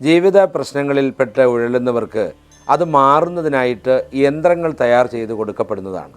ജീവിത പ്രശ്നങ്ങളിൽപ്പെട്ട് ഉഴലുന്നവർക്ക് അത് മാറുന്നതിനായിട്ട് യന്ത്രങ്ങൾ തയ്യാർ ചെയ്ത് കൊടുക്കപ്പെടുന്നതാണ്.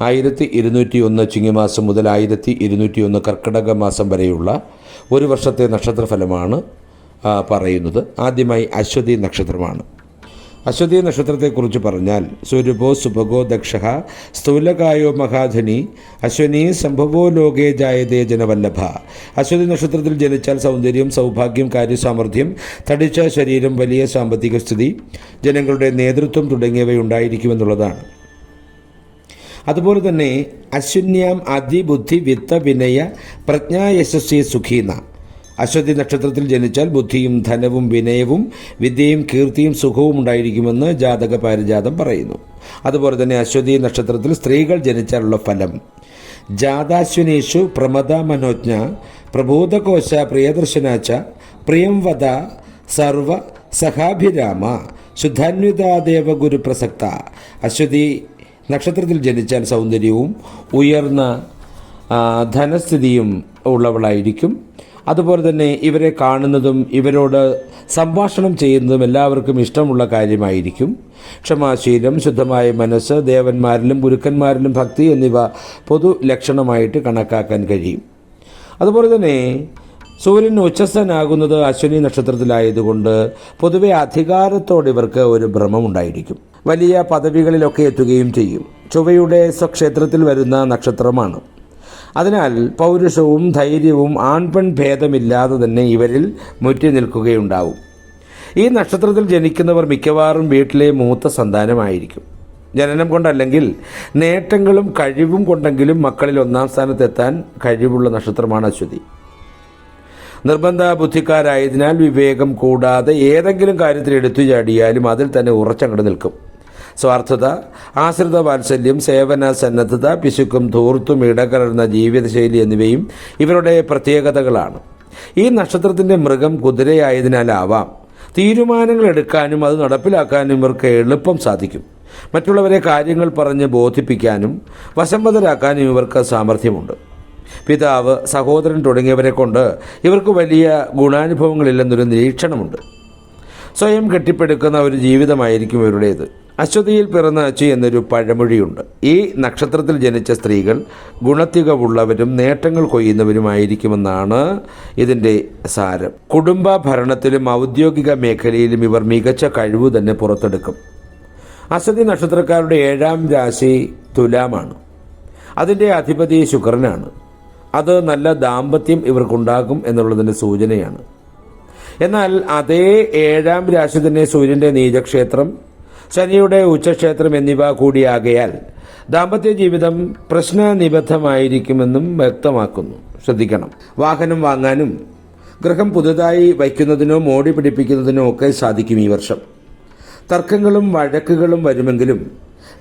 ആയിരത്തി ഇരുന്നൂറ്റി ഒന്ന് ചിങ്ങിമാസം മുതൽ ആയിരത്തി ഇരുന്നൂറ്റി ഒന്ന് കർക്കിടക മാസം വരെയുള്ള ഒരു വർഷത്തെ നക്ഷത്രഫലമാണ് പറയുന്നത്. ആദ്യമായി അശ്വതി നക്ഷത്രമാണ്. അശ്വതി നക്ഷത്രത്തെക്കുറിച്ച് പറഞ്ഞാൽ സ്വരൂപോ സുഭഗോ ദക്ഷ സ്ഥൂലകായോ മഹാധനി അശ്വനി സംഭവോ ലോകേ ജായതേ ജനവല്ലഭ. അശ്വതി നക്ഷത്രത്തിൽ ജനിച്ചാൽ സൗന്ദര്യം സൗഭാഗ്യം കാര്യസാമർഥ്യം തടിച്ച ശരീരം വലിയ സാമ്പത്തിക സ്ഥിതി ജനങ്ങളുടെ നേതൃത്വം തുടങ്ങിയവയുണ്ടായിരിക്കുമെന്നുള്ളതാണ്. അതുപോലെ തന്നെ അശ്വന്യാം അതിബുദ്ധി വിത്ത വിനയ പ്രജ്ഞായശസ്വി സുഖീന. അശ്വതി നക്ഷത്രത്തിൽ ജനിച്ചാൽ ബുദ്ധിയും ധനവും വിനയവും വിദ്യയും കീർത്തിയും സുഖവും ഉണ്ടായിരിക്കുമെന്ന് ജാതക പാരിജാതം പറയുന്നു. അതുപോലെ തന്നെ അശ്വതി നക്ഷത്രത്തിൽ സ്ത്രീകൾ ജനിച്ചാലുള്ള ഫലം. ജാതാശ്വനേഷു പ്രമദ മനോജ്ഞ പ്രബോധകോശ പ്രിയദർശനാച്ച പ്രിയംവദ സർവ സഹാഭിരാമ ശുദ്ധാന്വിതാദേവ ഗുരു പ്രസക്ത അശ്വതി നക്ഷത്രത്തിൽ ജനിച്ചാൽ സൗന്ദര്യവും ഉയർന്ന ധനസ്ഥിതിയും ഉള്ളവളായിരിക്കും. അതുപോലെ തന്നെ ഇവരെ കാണുന്നതും ഇവരോട് സംഭാഷണം ചെയ്യുന്നതും എല്ലാവർക്കും ഇഷ്ടമുള്ള കാര്യമായിരിക്കും. ക്ഷമാശീലം ശുദ്ധമായ മനസ്സ് ദേവന്മാരിലും ഗുരുക്കന്മാരിലും ഭക്തി എന്നിവ പൊതു ലക്ഷണമായിട്ട് കണക്കാക്കാൻ കഴിയും. അതുപോലെ തന്നെ സൂര്യൻ ഉച്ചസ്ഥനാകുന്നത് അശ്വിനി നക്ഷത്രത്തിലായതുകൊണ്ട് പൊതുവെ അധികാരത്തോട് ഇവർക്ക് ഒരു ഭ്രമമുണ്ടായിരിക്കും വലിയ പദവികളിലൊക്കെ എത്തുകയും ചെയ്യും. ചൊവ്വയുടെ സ്വക്ഷേത്രത്തിൽ വരുന്ന നക്ഷത്രമാണ്. അതിനാൽ പൗരുഷവും ധൈര്യവും ആൺപെൺ ഭേദമില്ലാതെ തന്നെ ഇവരിൽ മുറ്റി നിൽക്കുകയുണ്ടാവും. ഈ നക്ഷത്രത്തിൽ ജനിക്കുന്നവർ മിക്കവാറും വീട്ടിലെ മൂത്ത സന്താനമായിരിക്കും. ജനനം കൊണ്ടല്ലെങ്കിൽ നേട്ടങ്ങളും കഴിവും കൊണ്ടെങ്കിലും മക്കളിൽ ഒന്നാം സ്ഥാനത്തെത്താൻ കഴിവുള്ള നക്ഷത്രമാണ് അശ്വതി. നിർബന്ധ ബുദ്ധിക്കാരായതിനാൽ വിവേകം കൂടാതെ ഏതെങ്കിലും കാര്യത്തിൽ എടുത്തു ചാടിയാലും അതിൽ തന്നെ ഉറച്ചങ്ങട് നിൽക്കും. സ്വാർത്ഥത ആശ്രിത വാത്സല്യം സേവന സന്നദ്ധത പിശുക്കും ധൂർത്തും ഇടകലർന്ന ജീവിതശൈലി എന്നിവയും ഇവരുടെ പ്രത്യേകതകളാണ്. ഈ നക്ഷത്രത്തിന്റെ മൃഗം കുതിരയായതിനാലാവാം. തീരുമാനങ്ങൾ എടുക്കാനും അത് നടപ്പിലാക്കാനും ഇവർക്ക് എളുപ്പം സാധിക്കും. മറ്റുള്ളവരെ കാര്യങ്ങൾ പറഞ്ഞ് ബോധിപ്പിക്കാനും വശംവതരാക്കാനും ഇവർക്ക് സാമർഥ്യമുണ്ട്. പിതാവ് സഹോദരൻ തുടങ്ങിയവരെ കൊണ്ട് ഇവർക്ക് വലിയ ഗുണാനുഭവങ്ങളില്ലെന്നൊരു നിരീക്ഷണമുണ്ട്. സ്വയം കെട്ടിപ്പടുക്കുന്ന ഒരു ജീവിതമായിരിക്കും ഇവരുടേത്. അശ്വതിയിൽ പിറന്ന അച്ചു എന്നൊരു പഴമൊഴിയുണ്ട്. ഈ നക്ഷത്രത്തിൽ ജനിച്ച സ്ത്രീകൾ ഗുണത്തികവുള്ളവരും നേട്ടങ്ങൾ കൊയ്യുന്നവരുമായിരിക്കുമെന്നാണ് ഇതിന്റെ സാരം. കുടുംബ ഭരണത്തിലും ഔദ്യോഗിക മേഖലയിലും ഇവർ മികച്ച കഴിവ് തന്നെ പുറത്തെടുക്കും. അശ്വതി നക്ഷത്രക്കാരുടെ ഏഴാം രാശി തുലാമാണ്. അതിന്റെ അധിപതി ശുക്രനാണ്. അത് നല്ല ദാമ്പത്യം ഇവർക്കുണ്ടാകും എന്നുള്ളതിന്റെ സൂചനയാണ്. എന്നാൽ അതേ ഏഴാം രാശി തന്നെ സൂര്യന്റെ നീചക്ഷേത്രം ശനിയുടെ ഉച്ചക്ഷേത്രം എന്നിവ കൂടിയാകയാൽ ദാമ്പത്യ ജീവിതം പ്രശ്നനിബദ്ധമായിരിക്കുമെന്നും വ്യക്തമാക്കുന്നു. ശ്രദ്ധിക്കണം. വാഹനം വാങ്ങാനും ഗൃഹം പുതുതായി വയ്ക്കുന്നതിനോ മോടി പിടിപ്പിക്കുന്നതിനോ ഒക്കെ സാധിക്കും ഈ വർഷം. തർക്കങ്ങളും വഴക്കുകളും വരുമെങ്കിലും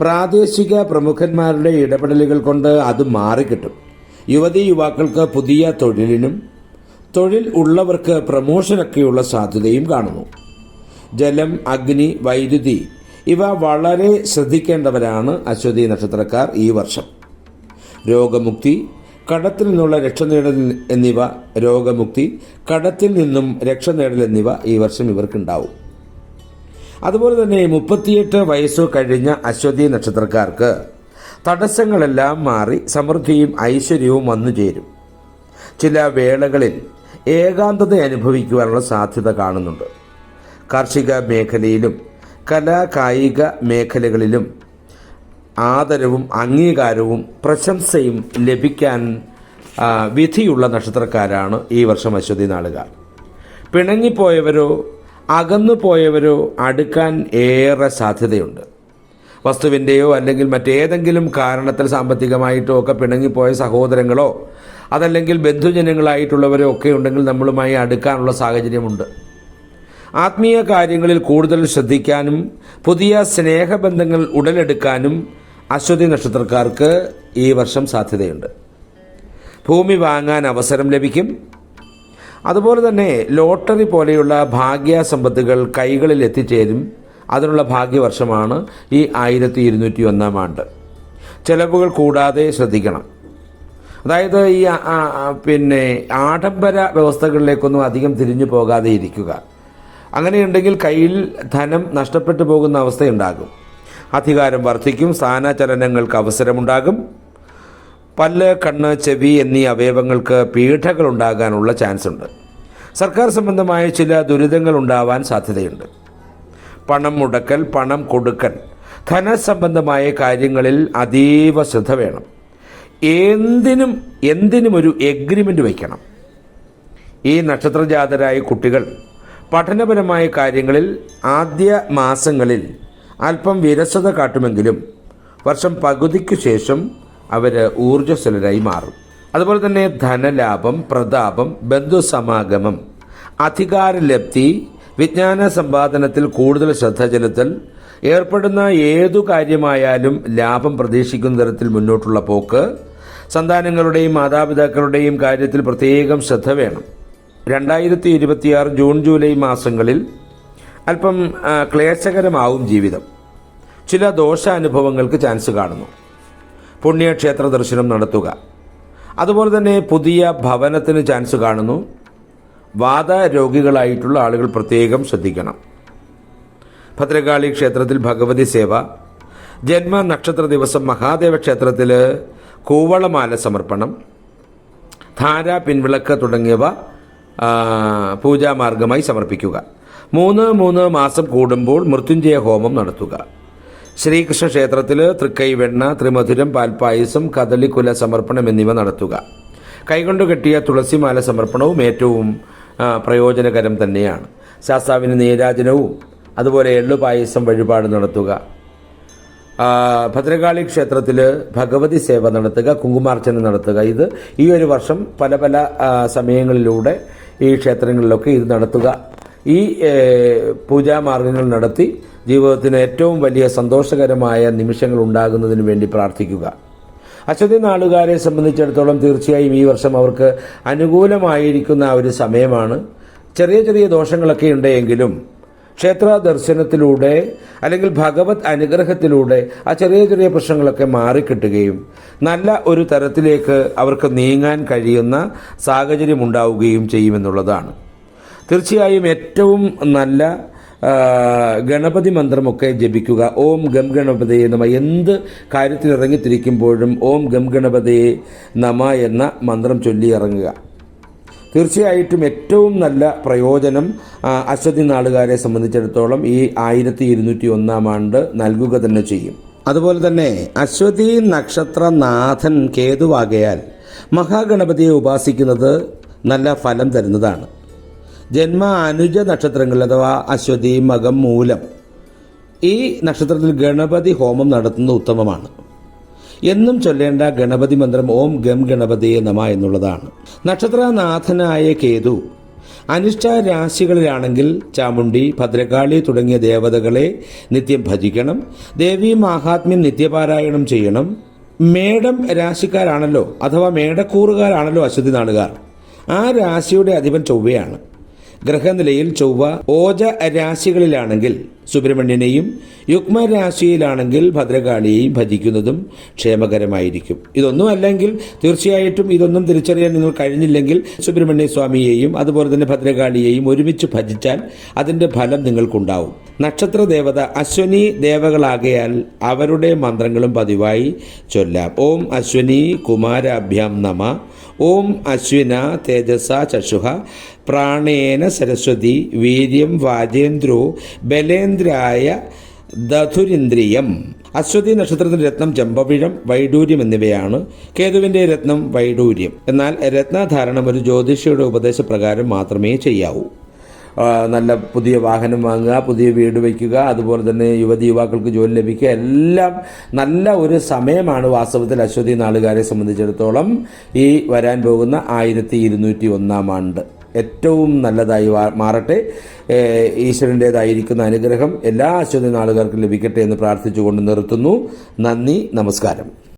പ്രാദേശിക പ്രമുഖന്മാരുടെ ഇടപെടലുകൾ കൊണ്ട് അത് മാറിക്കിട്ടും. യുവതി യുവാക്കൾക്ക് പുതിയ തൊഴിലിനും തൊഴിൽ ഉള്ളവർക്ക് പ്രമോഷനൊക്കെയുള്ള സാധ്യതയും കാണുന്നു. ജലം അഗ്നി വൈദ്യുതി ഇവ വളരെ ശ്രദ്ധിക്കേണ്ടവരാണ് അശ്വതി നക്ഷത്രക്കാർ ഈ വർഷം. രോഗമുക്തി കടത്തിൽ നിന്നുള്ള രക്ഷ നേടൽ എന്നിവ രോഗമുക്തി കടത്തിൽ നിന്നും രക്ഷ നേടൽ എന്നിവ ഈ വർഷം ഇവർക്കുണ്ടാവും. അതുപോലെ തന്നെ മുപ്പത്തിയെട്ട് വയസ്സു കഴിഞ്ഞ അശ്വതി നക്ഷത്രക്കാർക്ക് തടസ്സങ്ങളെല്ലാം മാറി സമൃദ്ധിയും ഐശ്വര്യവും വന്നു ചേരും. ചില വേളകളിൽ ഏകാന്തത അനുഭവിക്കുവാനുള്ള സാധ്യത കാണുന്നുണ്ട്. കാർഷിക മേഖലയിലും കലാ കായിക മേഖലകളിലും ആദരവും അംഗീകാരവും പ്രശംസയും ലഭിക്കാൻ വിധിയുള്ള നക്ഷത്രക്കാരാണ് ഈ വർഷം അശ്വതി നാളുകാർ പിണങ്ങിപ്പോയവരോ അകന്നു പോയവരോ അടുക്കാൻ ഏറെ സാധ്യതയുണ്ട്. വസ്തുവിന്റെയോ അല്ലെങ്കിൽ മറ്റേതെങ്കിലും കാരണത്തിൽ സാമ്പത്തികമായിട്ടോ ഒക്കെ പിണങ്ങിപ്പോയ സഹോദരങ്ങളോ അതല്ലെങ്കിൽ ബന്ധുജനങ്ങളായിട്ടുള്ളവരോ ഒക്കെ ഉണ്ടെങ്കിൽ നമ്മളുമായി അടുക്കാനുള്ള സാഹചര്യമുണ്ട്. ആത്മീയ കാര്യങ്ങളിൽ കൂടുതൽ ശ്രദ്ധിക്കാനും പുതിയ സ്നേഹബന്ധങ്ങൾ ഉടലെടുക്കാനും അശ്വതി നക്ഷത്രക്കാർക്ക് ഈ വർഷം സാധ്യതയുണ്ട്. ഭൂമി വാങ്ങാൻ അവസരം ലഭിക്കും. അതുപോലെ തന്നെ ലോട്ടറി പോലെയുള്ള ഭാഗ്യ സമ്പത്തുകൾ കൈകളിൽ എത്തിച്ചേരും. അതിനുള്ള ഭാഗ്യവർഷമാണ് ഈ ആയിരത്തി ഇരുന്നൂറ്റി ഒന്നാം ആണ്ട്. ചിലവുകൾ കൂടാതെ ശ്രദ്ധിക്കണം. അതായത് ഈ പിന്നെ ആഡംബര വ്യവസ്ഥകളിലേക്കൊന്നും അധികം തിരിഞ്ഞു പോകാതെ ഇരിക്കുക. അങ്ങനെയുണ്ടെങ്കിൽ കയ്യിൽ ധനം നഷ്ടപ്പെട്ടു പോകുന്ന അവസ്ഥയുണ്ടാകും. അധികാരം വർദ്ധിക്കും സ്ഥാനചലനങ്ങൾക്ക് അവസരമുണ്ടാകും. പല്ല് കണ്ണ് ചെവി എന്നീ അവയവങ്ങൾക്ക് പീഠകൾ ഉണ്ടാകാനുള്ള ചാൻസ് ഉണ്ട് സർക്കാർ സംബന്ധമായ ചില ദുരിതങ്ങൾ ഉണ്ടാവാൻ സാധ്യതയുണ്ട്. പണം മുടക്കൽ പണം കൊടുക്കൽ ധനസംബന്ധമായ കാര്യങ്ങളിൽ അതീവ ശ്രദ്ധ വേണം. എന്തിനും എന്തിനും ഒരു എഗ്രിമെന്റ് വയ്ക്കണം ഈ നക്ഷത്രജാതരായ കുട്ടികൾ പഠനപരമായ കാര്യങ്ങളിൽ ആദ്യ മാസങ്ങളിൽ അല്പം വിരസത കാട്ടുമെങ്കിലും വർഷം പകുതിക്ക് ശേഷം അവർ ഊർജസ്വലരായി മാറും. അതുപോലെ തന്നെ ധനലാഭം പ്രതാപം ബന്ധുസമാഗമം അധികാരലബ്ധി വിജ്ഞാന സമ്പാദനത്തിൽ കൂടുതൽ ശ്രദ്ധ ചെലുത്തൽ ഏർപ്പെടുന്ന ഏതു കാര്യമായാലും ലാഭം പ്രതീക്ഷിക്കുന്ന തരത്തിൽ മുന്നോട്ടുള്ള പോക്ക് സന്താനങ്ങളുടെയും മാതാപിതാക്കളുടെയും കാര്യത്തിൽ പ്രത്യേകം ശ്രദ്ധ വേണം. രണ്ടായിരത്തി ഇരുപത്തിയാറ് ജൂൺ ജൂലൈ മാസങ്ങളിൽ അല്പം ക്ലേശകരമാവും ജീവിതം. ചില ദോഷാനുഭവങ്ങൾക്ക് ചാൻസ് കാണുന്നു. പുണ്യക്ഷേത്ര ദർശനം നടത്തുക. അതുപോലെ തന്നെ പുതിയ ഭവനത്തിന് ചാൻസ് കാണുന്നു. വാദ രോഗികളായിട്ടുള്ള ആളുകൾ പ്രത്യേകം ശ്രദ്ധിക്കണം. ഭദ്രകാളി ക്ഷേത്രത്തിൽ ഭഗവതി സേവ. ജന്മ നക്ഷത്ര ദിവസം മഹാദേവ ക്ഷേത്രത്തിൽ കൂവളമാല സമർപ്പണം. ധാര പിൻവിളക്ക് തുടങ്ങിയവ പൂജാമാർഗമായി സമർപ്പിക്കുക. മൂന്ന് മൂന്ന് മാസം കൂടുമ്പോൾ മൃത്യുഞ്ജയ ഹോമം നടത്തുക. ശ്രീകൃഷ്ണ ക്ഷേത്രത്തിൽ തൃക്കൈവെണ്ണ ത്രിമധുരം പാൽപ്പായസം കദളിക്കുല സമർപ്പണം എന്നിവ നടത്തുക. കൈകൊണ്ട് കെട്ടിയ തുളസിമാല സമർപ്പണവും ഏറ്റവും പ്രയോജനകരം തന്നെയാണ്. ശാസ്താവിന് നീരാജനവും അതുപോലെ എള്ളുപായസം വഴിപാട് നടത്തുക. ഭദ്രകാളി ക്ഷേത്രത്തിൽ ഭഗവതി സേവ നടത്തുക കുങ്കുമാർച്ചന നടത്തുക. ഇത് ഈ ഒരു വർഷം പല പല സമയങ്ങളിലൂടെ ഈ ക്ഷേത്രങ്ങളിലൊക്കെ ഇത് നടത്തുക. ഈ പൂജാമാർഗങ്ങൾ നടത്തി ജീവിതത്തിന് ഏറ്റവും വലിയ സന്തോഷകരമായ നിമിഷങ്ങൾ ഉണ്ടാകുന്നതിന് വേണ്ടി പ്രാർത്ഥിക്കുക. അശ്വതി നാളുകാരെ സംബന്ധിച്ചിടത്തോളം തീർച്ചയായും ഈ വർഷം അവർക്ക് അനുകൂലമായിരിക്കുന്ന ഒരു സമയമാണ്. ചെറിയ ചെറിയ ദോഷങ്ങളൊക്കെ ഉണ്ടെങ്കിലും ക്ഷേത്ര ദർശനത്തിലൂടെ അല്ലെങ്കിൽ ഭഗവത് അനുഗ്രഹത്തിലൂടെ ആ ചെറിയ ചെറിയ പ്രശ്നങ്ങളൊക്കെ മാറിക്കിട്ടുകയും നല്ല ഒരു തരത്തിലേക്ക് അവർക്ക് നീങ്ങാൻ കഴിയുന്ന സാഹചര്യം ഉണ്ടാവുകയും ചെയ്യുമെന്നുള്ളതാണ്. തീർച്ചയായും ഏറ്റവും നല്ല ഗണപതി മന്ത്രമൊക്കെ ജപിക്കുക. ഓം ഗം ഗണപതയെ നമ. എന്ത് കാര്യത്തിൽ ഇറങ്ങിത്തിരിക്കുമ്പോഴും ഓം ഗം ഗണപതയെ നമ എന്ന മന്ത്രം ചൊല്ലി ഇറങ്ങുക തീർച്ചയായിട്ടും ഏറ്റവും നല്ല പ്രയോജനം അശ്വതി നാടുകാരെ സംബന്ധിച്ചിടത്തോളം ഈ ആയിരത്തി ഇരുന്നൂറ്റി ഒന്നാം ആണ്ട് നൽകുക തന്നെ ചെയ്യും. അതുപോലെ തന്നെ അശ്വതി നക്ഷത്രനാഥൻ കേതുവാകയാൽ മഹാഗണപതിയെ ഉപാസിക്കുന്നത് നല്ല ഫലം തരുന്നതാണ്. ജന്മ അനുജ നക്ഷത്രങ്ങൾ അഥവാ അശ്വതി മകം മൂലം ഈ നക്ഷത്രത്തിൽ ഗണപതി ഹോമം നടത്തുന്നത് ഉത്തമമാണ്. എന്നും ചൊല്ലേണ്ട ഗണപതി മന്ത്രം ഓം ഗം ഗണപതിയെ നമ എന്നുള്ളതാണ്. നക്ഷത്രനാഥനായ കേതു അനിഷ്ട രാശികളിലാണെങ്കിൽ ചാമുണ്ടി ഭദ്രകാളി തുടങ്ങിയ ദേവതകളെ നിത്യം ഭജിക്കണം. ദേവീ മാഹാത്മ്യം നിത്യപാരായണം ചെയ്യണം. മേടം രാശിക്കാരാണല്ലോ അഥവാ മേടക്കൂറുകാരാണല്ലോ അശ്വതി നാടുകാർ. ആ രാശിയുടെ അധിപൻ ചൊവ്വയാണ്. ഗ്രഹനിലയിൽ ചൊവ്വ ഓജ രാശികളിലാണെങ്കിൽ സുബ്രഹ്മണ്യനെയും യുഗ്മരാശിയിലാണെങ്കിൽ ഭദ്രകാളിയെയും ഭജിക്കുന്നതും ക്ഷേമകരമായിരിക്കും. ഇതൊന്നും അല്ലെങ്കിൽ തീർച്ചയായിട്ടും ഇതൊന്നും തിരിച്ചറിയാൻ നിങ്ങൾ കഴിഞ്ഞില്ലെങ്കിൽ സുബ്രഹ്മണ്യ സ്വാമിയെയും അതുപോലെ തന്നെ ഭദ്രകാളിയെയും ഒരുമിച്ച് ഭജിച്ചാൽ അതിന്റെ ഫലം നിങ്ങൾക്കുണ്ടാവും. നക്ഷത്ര ദേവത അശ്വനി ദേവകളാകയാൽ അവരുടെ മന്ത്രങ്ങളും പതിവായി ചൊല്ലാം. ഓം അശ്വനി കുമാരാഭ്യാം നമ. ഓം അശ്വിന തേജസ ചക്ഷുഹ. പ്രാണേന സരസ്വതി വീര്യം വാജേന്ദ്രോ ബലേന്ദ്രായ ദധുരിന്ദ്രിയം. അശ്വതി നക്ഷത്രത്തിന്റെ രത്നം ചെമ്പവിഴം വൈഡൂര്യം എന്നിവയാണ്. കേതുവിന്റെ രത്നം വൈഡൂര്യം. എന്നാൽ രത്നധാരണം ഒരു ജ്യോതിഷിയുടെ ഉപദേശപ്രകാരം മാത്രമേ ചെയ്യാവൂ. നല്ല പുതിയ വാഹനം വാങ്ങുക പുതിയ വീട് വയ്ക്കുക അതുപോലെ തന്നെ യുവതി യുവാക്കൾക്ക് ജോലി ലഭിക്കുക എല്ലാം നല്ല ഒരു സമയമാണ് വാസ്തവത്തിൽ അശ്വതി നാളുകാരെ സംബന്ധിച്ചിടത്തോളം ഈ വരാൻ പോകുന്ന ആയിരത്തി ഇരുന്നൂറ്റി ഒന്നാം ആണ്ട്. ഏറ്റവും നല്ലതായി മാറട്ടെ. ഈശ്വരന്റെതായിരിക്കുന്ന അനുഗ്രഹം എല്ലാ അശ്വതി നാളുകാർക്കും ലഭിക്കട്ടെ എന്ന് പ്രാർത്ഥിച്ചുകൊണ്ട് നിർത്തുന്നു. നന്ദി നമസ്കാരം.